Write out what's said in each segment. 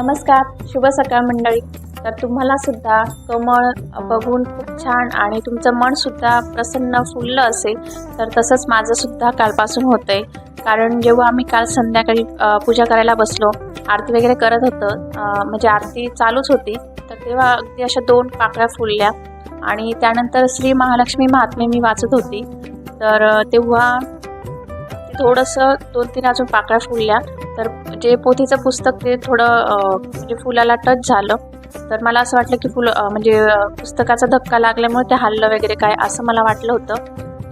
नमस्कार शुभ सकाळ मंडळी. तर तुम्हाला सुद्धा कमळ बघून खूप छान आणि तुमचं मन सुद्धा प्रसन्न फुललं असेल तर तसंच माझं सुद्धा कालपासून होतंय. कारण जेव्हा आम्ही काल संध्याकाळी पूजा करायला बसलो आरती वगैरे करत होतं म्हणजे आरती चालूच होती तर तेव्हा अगदी अशा दोन पाकळ्या फुलल्या. आणि त्यानंतर श्री महालक्ष्मी महात्मे मी वाचत होती. तर तेव्हा थोडंसं दोन तीन अजून पाकळ्या फुलल्या. तर जे पोथीचं पुस्तक ते थोडं म्हणजे फुलाला टच झालं. तर मला असं वाटलं की फुलं म्हणजे पुस्तकाचा धक्का लागल्यामुळे ते हल्लं वगैरे काय असं मला वाटलं होतं.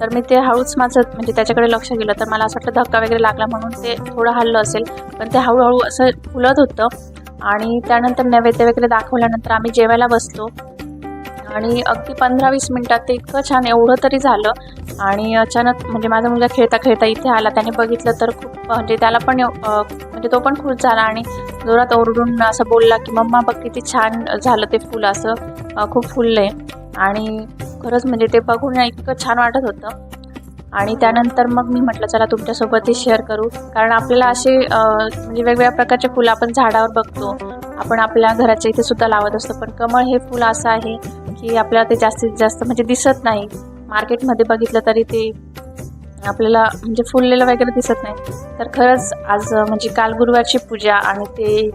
तर मी ते हळूच माझं म्हणजे त्याच्याकडे लक्ष गेलं. तर मला असं वाटलं धक्का वगैरे लागला म्हणून ते थोडं हल्लं असेल. पण ते हळूहळू असं फुलत होतं. आणि त्यानंतर नैवेद्य वगैरे दाखवल्यानंतर आम्ही जेवायला बसलो. आणि अगदी पंधरा वीस मिनटात ते इतकं छान एवढं तरी झालं. आणि अचानक म्हणजे माझा मुलगा खेळता खेळता इथे आला. त्याने बघितलं तर खूप म्हणजे त्याला पण एव- म्हणजे तो पण खुश झाला आणि जोरात ओरडून असं बोलला की मम्मा बघ किती छान झालं ते फुल असं. खूप खूप फुललंय आणि खरंच म्हणजे ते बघून इतकं छान वाटत होतं. आणि त्यानंतर मग मी म्हटलं चला तुमच्यासोबतही शेअर करू. कारण आपल्याला असे म्हणजे वेगवेगळ्या प्रकारचे फुलं आपण झाडावर बघतो. आपण आपल्या घराच्या इथे सुद्धा लावत असतो. पण कमळ हे फुल असं आहे की आपल्याला ते जास्तीत जास्त म्हणजे दिसत नाही. मार्केटमध्ये बघितलं तरी ते आपल्याला म्हणजे फुललेलं वगैरे दिसत नाही. तर खरंच आज म्हणजे काल गुरुवारची पूजा आणि ते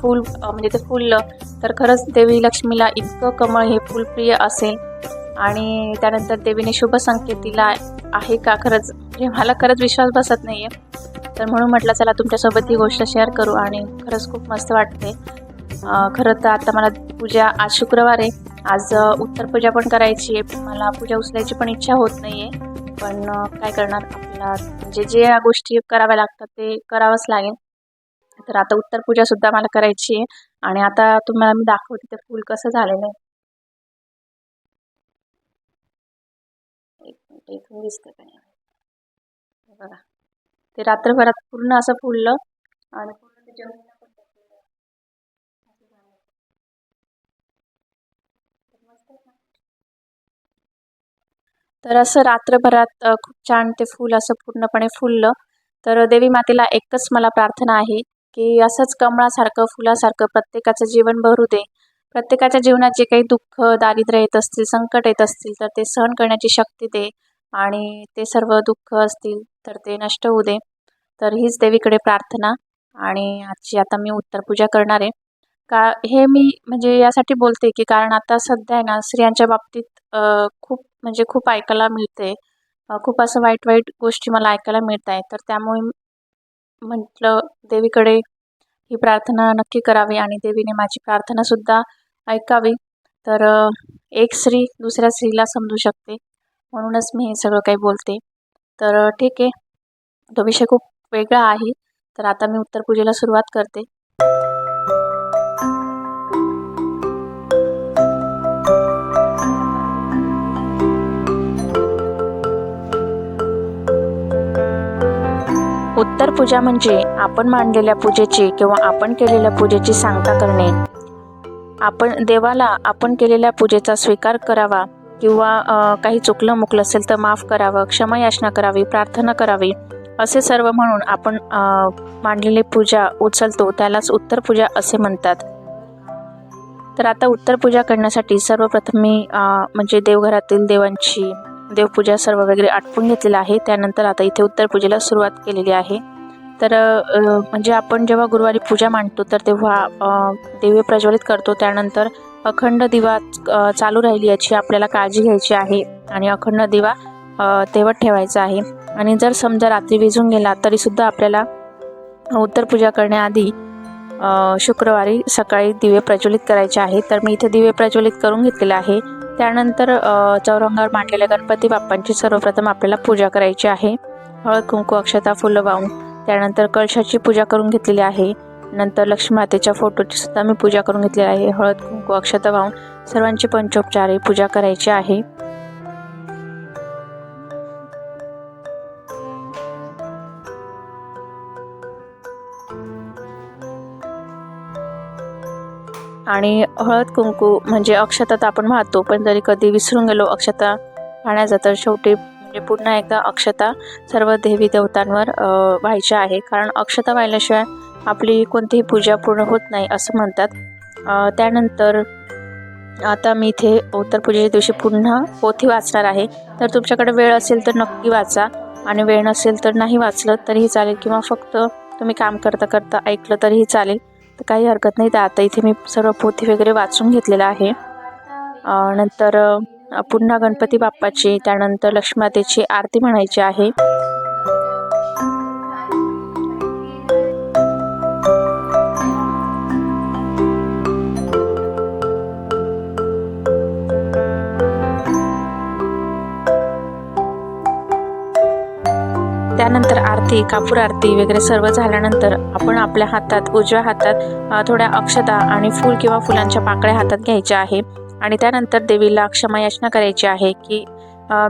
फूल म्हणजे ते फुललं तर खरंच देवी लक्ष्मीला इतकं कमळ हे फुलप्रिय असेल. आणि त्यानंतर देवीने शुभ संकेत दिला आहे का? खरंच म्हणजे मला खरंच विश्वास बसत नाही आहे तर म्हणून म्हटलं चला तुमच्यासोबत ही गोष्ट शेअर करू आणि खरंच खूप मस्त वाटते. खरं तर आता मला पूजा आज शुक्रवार आहे. आज उत्तर पूजा पण करायची आहे. मला पूजा उचलायची पण इच्छा होत नाही आहे पण काय करणार आपल्याला? म्हणजे जे या गोष्टी कराव्या लागतात ते करावंच लागेल. तर आता उत्तर पूजा सुद्धा मला करायची आहे आणि आता तुम्हाला मी दाखवते ते फूल कसं झालेलं आहे. एक मिनिट इथून दिसतं नाही? बघा. ते रात्रभरात पूर्ण असं फुललं आणि पूर्ण ते जमिनीला पण पसरलं. असं झालं. तर मस्त आहे ना? तर असं रात्रभरात खूप छान ते फूल असं पूर्णपणे फुललं. तर देवी मातेला एकच मला प्रार्थना आहे की असंच कमळासारखं फुलासारखं प्रत्येकाचं जीवन भरू दे. प्रत्येकाच्या जीवनात जे काही दुःख दारिद्र्य येत असतील संकट येत असतील तर ते सहन करण्याची शक्ती दे. आणि ते सर्व दुःख असतील तर ते नष्ट होऊ दे. तर हीच देवीकडे प्रार्थना. आणि आजची आता मी उत्तरपूजा करणार आहे. का हे मी म्हणजे यासाठी बोलते की कारण आता सध्या आहे ना स्त्रियांच्या बाबतीत खूप म्हणजे खूप ऐकायला मिळते. खूप असं वाईट वाईट गोष्टी मला ऐकायला मिळत आहे तर त्यामुळे म्हटलं देवीकडे ही प्रार्थना नक्की करावी आणि देवीने माझी प्रार्थनासुद्धा ऐकावी. तर एक स्त्री दुसऱ्या स्त्रीला समजू शकते. म्हणूनच मी हे सगळं काही बोलते. तर ठीक आहे. तो विषय खूप वेगळा आहे. तर आता मी उत्तरपूजेला सुरुवात करते. उत्तर पूजा म्हणजे आपण मांडलेल्या पूजेची किंवा आपण केलेल्या पूजेची सांगता करणे. आपण देवाला आपण केलेल्या पूजेचा स्वीकार करावा किंवा काही चुकलं मुकलं असेल तर माफ करावं क्षमायाचना करावी प्रार्थना करावी असे सर्व म्हणून आपण मांडलेली पूजा उचलतो त्यालाच उत्तर पूजा असे म्हणतात. तर आता उत्तर पूजा करण्यासाठी सर्वप्रथम मी म्हणजे देवघरातील देवांची देवपूजा सर्व वगैरे आटपून घेतलेलं आहे. त्यानंतर आता इथे उत्तर पूजेला सुरुवात केलेली आहे. तर म्हणजे आपण जेव्हा गुरुवारी पूजा मांडतो तर तेव्हा देवी दिवे प्रज्वलित करतो. त्यानंतर अखंड दिवा चालू राहिली याची आपल्याला काळजी घ्यायची आहे आणि अखंड दिवा तेवत ठेवायचा आहे. आणि जर समजा रात्री विझून गेला तरीसुद्धा आपल्याला उत्तर पूजा करण्याआधी शुक्रवारी सकाळी दिवे प्रज्वलित करायचे आहे. तर मी इथे दिवे प्रज्वलित करून घेतलेले आहे. त्यानंतर चौरंगावर मांडलेल्या गणपती बाप्पांची सर्वप्रथम आपल्याला पूजा करायची आहे. हळद कुंकू अक्षता फुलं वाहून त्यानंतर कळशाची पूजा करून घेतलेली आहे. नंतर लक्ष्मी मातेच्या फोटोची सुद्धा मी पूजा करून घेतलेली आहे. हळद कुंकू अक्षता वाहून सर्वांची पंचोपचारे पूजा करायची आहे. आणि हळद कुंकू म्हणजे अक्षता तर आपण वाहतो पण जरी कधी विसरून गेलो अक्षता पाण्याचा तर शेवटी म्हणजे पुन्हा एकदा अक्षता सर्व देवी देवतांवर व्हायच्या आहे. कारण अक्षता व्हायल्याशिवाय आपली कोणतीही पूजा पूर्ण होत नाही असं म्हणतात. त्यानंतर आता मी इथे उत्तरपूजेच्या दिवशी पुन्हा पोथी वाचणार आहे. तर तुमच्याकडे वेळ असेल तर नक्की वाचा आणि वेळ नसेल तर नाही वाचलं तरीही चालेल किंवा फक्त तुम्ही काम करता करता ऐकलं तरीही चालेल. तर काही हरकत नाही. तर आता इथे मी सर्व पोथी वगैरे वाचून घेतलेलं आहे. नंतर पुन्हा गणपती बाप्पाची त्यानंतर लक्ष्मीमातेची आरती म्हणायची आहे. त्यानंतर आरती कापूर आरती वगैरे सर्व झाल्यानंतर आपण आपल्या हातात उजव्या हातात थोड्या अक्षता आणि फूल किंवा फुलांच्या पाकळ्या हातात घ्यायच्या आहे. आणि त्यानंतर देवीला क्षमायाचना करायची आहे की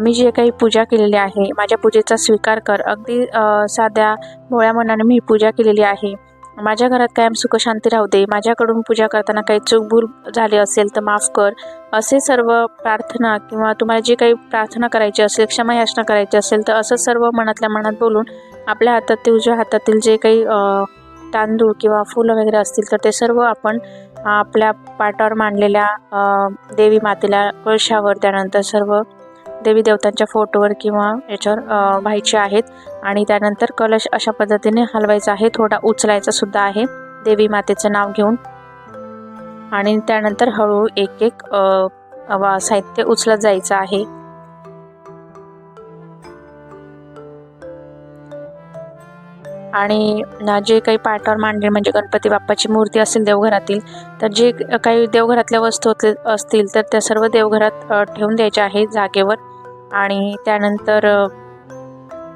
मी जे काही पूजा केलेली आहे माझ्या पूजेचा स्वीकार कर. अगदी साध्या भोळ्या मनाने मी पूजा केलेली आहे. माझ्या घरात कायम सुखशांती राहू दे. माझ्याकडून पूजा करताना काही चूक भूल झाली असेल तर माफ कर. असे सर्व प्रार्थना किंवा तुम्हाला जे काही प्रार्थना करायची असेल क्षमायाचना करायची असेल तर असं सर्व मनातल्या मनात बोलून आपल्या हातात ते उजव्या हातातील जे काही तांदूळ किंवा फुलं वगैरे असतील तर ते सर्व आपण आपल्या पाटावर मांडलेल्या देवी मातेला कळशावर त्यानंतर सर्व देवी देवतांच्या फोटोवर किंवा याच्यावर व्हायचे आहेत. आणि त्यानंतर कलश अशा पद्धतीने हलवायचा आहे. थोडा उचलायचा सुद्धा आहे. देवी मातेचं नाव घेऊन. आणि त्यानंतर हळूहळू एक एक वा- साहित्य उचलत जायचं आहे. आणि ना जे काही पाटावर मांडले म्हणजे गणपती बाप्पाची मूर्ती असेल देवघरातील तर जे काही देवघरातल्या वस्तू असतील- तर त्या सर्व देवघरात ठेवून द्यायच्या आहे जागेवर. आणि त्यानंतर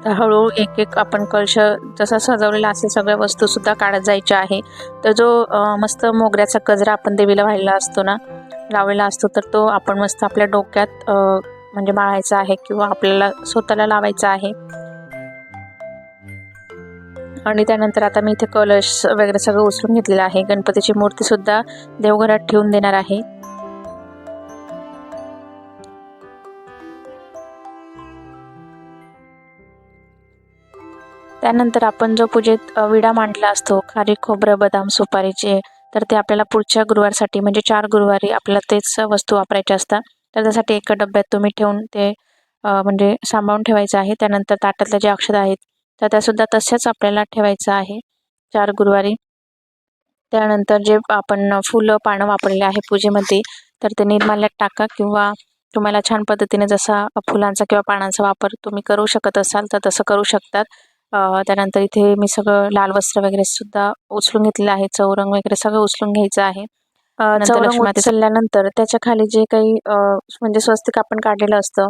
हळूहळू एक एक आपण कलश जसा सजवलेला असेल सगळ्या वस्तूसुद्धा काढत जायच्या आहे. तर जो मस्त मोगऱ्याचा गजरा आपण देवीला व्हायला असतो ना लावलेला असतो तर तो आपण मस्त आपल्या डोक्यात म्हणजे माळायचा आहे किंवा आपल्याला स्वतःला लावायचा आहे. आणि त्यानंतर आता मी इथे कलश वगैरे सगळं उचलून घेतलेलं आहे. गणपतीची मूर्तीसुद्धा देवघरात ठेवून देणार आहे. त्यानंतर आपण जो पूजेत विडा मांडला असतो खारी खोबरं बदाम सुपारीचे तर ते आपल्याला पुढच्या गुरुवारसाठी म्हणजे चार गुरुवारी आपल्याला तेच वस्तू वापरायच्या असतात. तर त्यासाठी एका डब्यात तुम्ही ठेवून ते म्हणजे सांभाळून ठेवायचं आहे. त्यानंतर ताटातल्या जे औषधं आहेत तर त्यासुद्धा तशाच आपल्याला ठेवायचं आहे चार गुरुवारी. त्यानंतर जे आपण फुलं पानं वापरले आहे पूजेमध्ये तर ते निर्माल्यात टाका किंवा तुम्हाला छान पद्धतीने जसा फुलांचा किंवा पानांचा वापर तुम्ही करू शकत असाल तर तसं करू शकतात. अ, त्यानंतर इथे मी सगळं लाल वस्त्र वगैरे सुद्धा उचलून घेतलेलं आहे. चौरंग वगैरे सगळं उचलून घ्यायचं आहे. अ, नंतर चौरंग लक्ष्मीमाते- उचलल्यानंतर त्याच्याखाली जे काही म्हणजे स्वस्तिक आपण काढलेलं असतं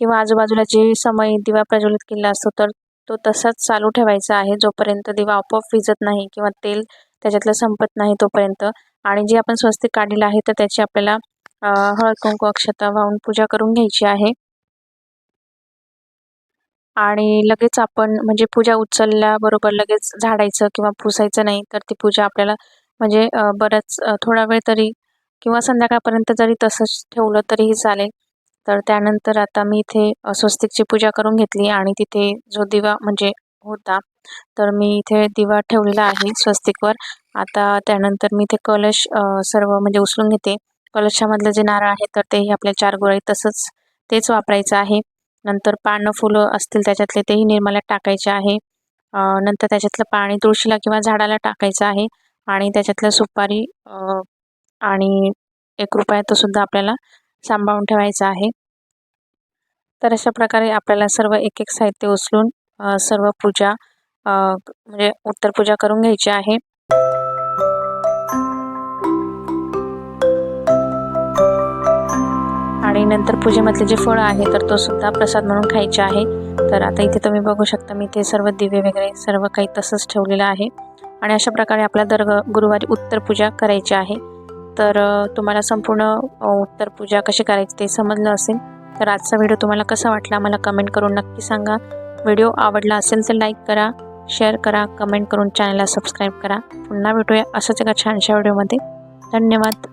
किंवा आजूबाजूला जे समय दिवा प्रज्वलित केलेला असतो तर तो तसाच चालू ठेवायचा आहे जोपर्यंत दिवा आपोआप विजत नाही किंवा तेल त्याच्यातलं संपत नाही तोपर्यंत. आणि जे आपण स्वस्तिक काढलेलं आहे तर त्याची आपल्याला हळद कुंकू अक्षता वाहून पूजा करून घ्यायची आहे. आणि लगेच आपण म्हणजे पूजा उचलल्याबरोबर लगेच झाडायचं किंवा पुसायचं नाही तर ती पूजा आपल्याला म्हणजे बरंच थोडा वेळ तरी किंवा संध्याकाळपर्यंत जरी तसंच ठेवलं तरीही चालेल. तर त्यानंतर आता मी इथे स्वस्तिकची पूजा करून घेतली आणि तिथे जो दिवा म्हणजे होता तर मी इथे दिवा ठेवलेला आहे स्वस्तिकवर. आता त्यानंतर मी इथे कलश सर्व म्हणजे उचलून घेते. कलशामधलं जे नारळ आहे तर तेही आपल्या चार गोळे तसंच तेच वापरायचं आहे. नंतर पानं फुलं असतील त्याच्यातले तेही निर्माल्यात टाकायचे आहे. नंतर त्याच्यातलं पाणी तुळशीला किंवा झाडाला टाकायचं आहे आणि त्याच्यातलं सुपारी आणि एक रुपया तो सुद्धा आपल्याला सांभाळून ठेवायचा आहे. तर अशा प्रकारे आपल्याला सर्व एक एक साहित्य उचलून सर्व पूजा म्हणजे उत्तर पूजा करून घ्यायची आहे. आणि नंतर पूजेमधले जे फळं आहे तर तो सुद्धा प्रसाद म्हणून खायचे आहे. तर आता इथे तुम्ही बघू शकता मी ते सर्व दिवे वगैरे सर्व काही तसंच ठेवलेलं आहे. आणि अशा प्रकारे आपल्या दर गुरुवारी उत्तर पूजा करायची आहे. तर तुम्हाला संपूर्ण उत्तर पूजा कशी करायची ते समजलं असेल तर आजचा व्हिडिओ तुम्हाला कसा वाटला मला कमेंट करून नक्की सांगा. व्हिडिओ आवडला असेल तर लाईक करा शेअर करा कमेंट करून चॅनलला सबस्क्राईब करा. पुन्हा भेटूया असंच एका छानशा व्हिडिओमध्ये. धन्यवाद.